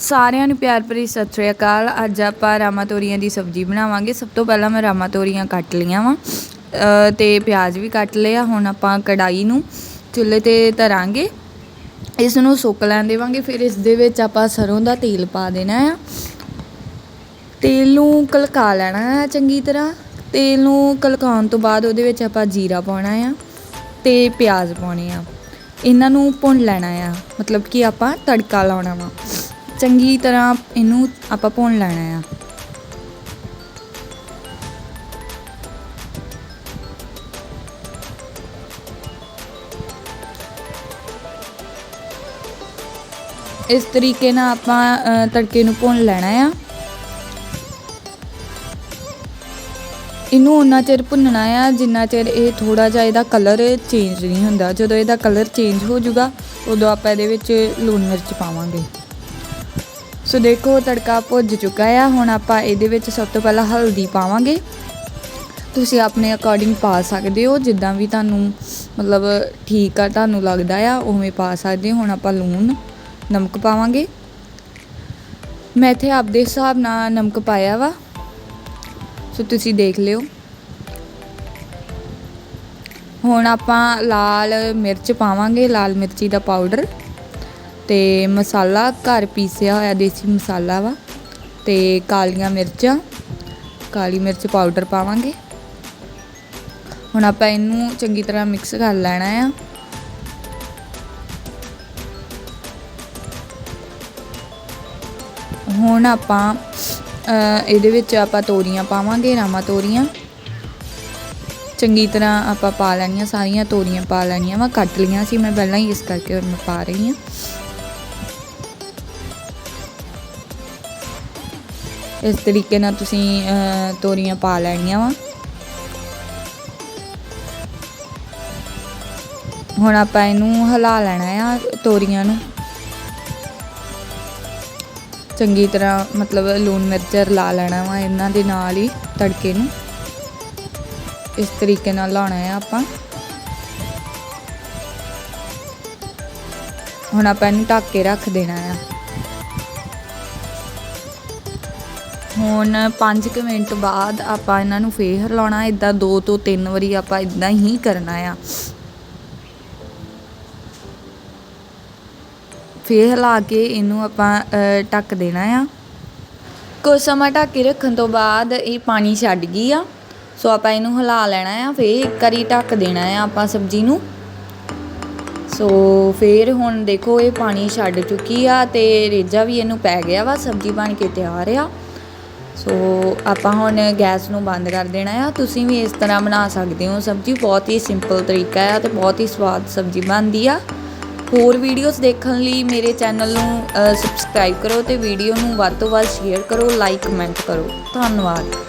ਸਾਰਿਆਂ ਨੂੰ ਪਿਆਰ ਭਰੀ ਸਤਿ ਸ਼੍ਰੀ ਅਕਾਲ। ਅੱਜ ਆਪਾਂ ਰਾਮਾ ਤੋਰੀਆਂ ਦੀ ਸਬਜ਼ੀ ਬਣਾਵਾਂਗੇ। ਸਭ ਤੋਂ ਪਹਿਲਾਂ ਮੈਂ ਰਾਮਾ ਤੋਰੀਆਂ ਕੱਟ ਲਈਆਂ ਵਾਂ। ਤੇ ਪਿਆਜ਼ ਵੀ ਕੱਟ ਲਿਆ ਹੁਣ ਆਪਾਂ ਕੜਾਈ ਨੂੰ ਚੁੱਲ੍ਹੇ ਤੇ ਧਰਾਂਗੇ। ਇਸ ਨੂੰ ਸੁੱਕ ਲੈਣ ਦੇਵਾਂਗੇ। ਫਿਰ ਇਸ ਦੇ ਵਿੱਚ ਆਪਾਂ ਸਰੋਂ ਦਾ ਤੇਲ ਪਾ ਦੇਣਾ ਆ। ਤੇਲ ਨੂੰ ਕਲਕਾ ਲੈਣਾ ਆ ਚੰਗੀ ਤਰ੍ਹਾਂ। ਤੇਲ ਨੂੰ ਕਲਕਾਉਣ ਤੋਂ ਬਾਅਦ ਉਹਦੇ ਵਿੱਚ ਆਪਾਂ ਜੀਰਾ ਪਾਉਣਾ ਆ ਤੇ ਪਿਆਜ਼ ਪਾਉਣੇ ਆ। ਇਹਨਾਂ ਨੂੰ ਭੁੰਨ ਲੈਣਾ ਆ। ਮਤਲਬ ਕਿ ਆਪਾਂ ਤੜਕਾ ਲਾਉਣਾ ਵਾ। ਚੰਗੀ ਤਰ੍ਹਾਂ ਇਹਨੂੰ ਆਪਾਂ ਭੁੰਨ ਲੈਣਾ ਆ। ਇਸ ਤਰੀਕੇ ਨਾਲ ਆਪਾਂ ਤੜਕੇ ਨੂੰ ਭੁੰਨ ਲੈਣਾ ਆ। ਇਹਨੂੰ ਉਨਾ ਚਿਰ ਭੁੰਨਣਾ ਆ, ਜਿੰਨਾ ਚਿਰ ਇਹ ਥੋੜਾ ਜਿਹਾ ਇਹਦਾ ਕਲਰ ਚੇਂਜ ਨਹੀਂ ਹੁੰਦਾ। ਜਦੋਂ ਇਹਦਾ ਕਲਰ ਚੇਂਜ ਹੋ ਜਾਊਗਾ, ਉਦੋਂ ਆਪਾਂ ਇਹਦੇ ਵਿੱਚ ਲੂਣ ਮਿਰਚ ਪਾਵਾਂਗੇ। ਸੋ ਦੇਖੋ, ਤੜਕਾ ਭੁੱਜ ਚੁੱਕਾ ਆ। ਹੁਣ ਆਪਾਂ ਇਹਦੇ ਵਿੱਚ ਸਭ ਤੋਂ ਪਹਿਲਾਂ ਹਲਦੀ ਪਾਵਾਂਗੇ। ਤੁਸੀਂ ਆਪਣੇ ਅਕੋਰਡਿੰਗ ਪਾ ਸਕਦੇ ਹੋ। ਜਿੱਦਾਂ ਵੀ ਤੁਹਾਨੂੰ ਮਤਲਬ ਠੀਕ ਆ, ਤੁਹਾਨੂੰ ਲੱਗਦਾ ਆ, ਉਵੇਂ ਪਾ ਸਕਦੇ ਹੋ। ਹੁਣ ਆਪਾਂ ਲੂਣ, ਨਮਕ ਪਾਵਾਂਗੇ। ਮੈਂ ਇੱਥੇ ਆਪਦੇ ਹਿਸਾਬ ਨਾਲ ਨਮਕ ਪਾਇਆ ਵਾ। ਸੋ ਤੁਸੀਂ ਦੇਖ ਲਿਓ। ਹੁਣ ਆਪਾਂ ਲਾਲ ਮਿਰਚ ਪਾਵਾਂਗੇ। ਲਾਲ ਮਿਰਚੀ ਦਾ ਪਾਊਡਰ ਤੇ ਮਸਾਲਾ ਘਰ ਪੀਸਿਆ ਹੋਇਆ ਦੇਸੀ ਮਸਾਲਾ ਵਾ ਤੇ ਕਾਲੀਆਂ ਮਿਰਚਾਂ, ਕਾਲੀ ਮਿਰਚ ਪਾਊਡਰ ਪਾਵਾਂਗੇ। ਹੁਣ ਆਪਾਂ ਇਹਨੂੰ ਚੰਗੀ ਤਰ੍ਹਾਂ ਮਿਕਸ ਕਰ ਲੈਣਾ ਆ। ਹੁਣ ਆਪਾਂ ਇਹਦੇ ਵਿੱਚ ਆਪਾਂ ਤੋਰੀਆਂ ਪਾਵਾਂਗੇ, ਰਾਮਾ ਤੋਰੀਆਂ। ਚੰਗੀ ਤਰ੍ਹਾਂ ਆਪਾਂ ਪਾ ਲੈਣੀਆਂ, ਸਾਰੀਆਂ ਤੋਰੀਆਂ ਪਾ ਲੈਣੀਆਂ ਵਾ, ਕੱਟ ਲਈਆਂ ਸੀ, ਮੈਂ ਪਹਿਲਾਂ ਹੀ ਇਸ ਕਰਕੇ ਹੁਣ ਮੈਂ ਪਾ ਰਹੀ ਹਾਂ। ਇਸ ਤਰੀਕੇ ਨਾਲ ਤੁਸੀਂ ਤੋਰੀਆਂ ਪਾ ਲੈਣੀਆਂ ਵਾ। ਹੁਣ ਆਪਾਂ ਇਹਨੂੰ ਹਿਲਾ ਲੈਣਾ ਆ ਤੋਰੀਆਂ ਨੂੰ। ਚੰਗੀ ਤਰ੍ਹਾਂ, ਮਤਲਬ ਲੂਣ ਮਿਰਚ ਲਾ ਲੈਣਾ ਵਾ ਇਹਨਾਂ ਦੇ ਨਾਲ ਹੀ ਤੜਕੇ ਨੂੰ। ਇਸ ਤਰੀਕੇ ਨਾਲ ਲਾਉਣਾ ਹੈ ਆਪਾਂ। ਹੁਣ ਆਪਾਂ ਇਹਨੂੰ ਢੱਕ ਕੇ ਰੱਖ ਦੇਣਾ ਆ। ਹੁਣ 5 ਮਿੰਟ ਬਾਅਦ ਆਪਾਂ ਇਹਨਾਂ ਨੂੰ ਫੇਰ ਹਿਲਾਉਣਾ ਇਦਾਂ ਦੋ ਤੋਂ ਤਿੰਨ ਵਾਰੀ ਆਪਾਂ ਇਦਾਂ ਹੀ ਕਰਨਾ ਆ। ਫੇਰ ਹਿਲਾ ਕੇ ਇਹਨੂੰ ਆਪਾਂ ਅ, ਢੱਕ ਦੇਣਾ ਆ। ਕੁਝ ਸਮਾਂ ਢੱਕ ਕੇ ਰੱਖਣ ਤੋਂ ਬਾਅਦ ਇਹ ਪਾਣੀ ਛੱਡ ਗਈ ਆ। ਸੋ ਆਪਾਂ ਇਹਨੂੰ ਹਿਲਾ ਲੈਣਾ ਆ ਫੇਰ ਇੱਕ ਵਾਰੀ ਢੱਕ ਦੇਣਾ ਆ ਆਪਾਂ ਸਬਜ਼ੀ ਨੂੰ। ਸੋ ਫੇਰ ਹੁਣ ਦੇਖੋ ਇਹ ਪਾਣੀ ਛੱਡ ਚੁੱਕੀ ਆ ਤੇ ਰੇਜਾ ਵੀ ਇਹਨੂੰ ਪੈ ਗਿਆ ਵਾ ਸਬਜ਼ੀ ਬਣ ਕੇ ਤਿਆਰ ਆ। ਸੋ ਆਪਾਂ ਹੁਣ ਗੈਸ ਨੂੰ ਬੰਦ ਕਰ ਦੇਣਾ ਆ। ਤੁਸੀਂ ਵੀ ਇਸ ਤਰ੍ਹਾਂ ਬਣਾ ਸਕਦੇ ਹੋ ਸਬਜ਼ੀ। ਬਹੁਤ ਹੀ ਸਿੰਪਲ ਤਰੀਕਾ ਆ ਤੇ ਬਹੁਤ ਹੀ ਸਵਾਦ ਸਬਜ਼ੀ ਬਣਦੀ ਆ। ਹੋਰ ਵੀਡੀਓਜ਼ ਦੇਖਣ ਲਈ ਮੇਰੇ ਚੈਨਲ ਨੂੰ ਸਬਸਕ੍ਰਾਈਬ ਕਰੋ ਤੇ ਵੀਡੀਓ ਨੂੰ ਵੱਧ ਤੋਂ ਵੱਧ ਸ਼ੇਅਰ ਕਰੋ ਲਾਈਕ ਕਮੈਂਟ ਕਰੋ। ਧੰਨਵਾਦ।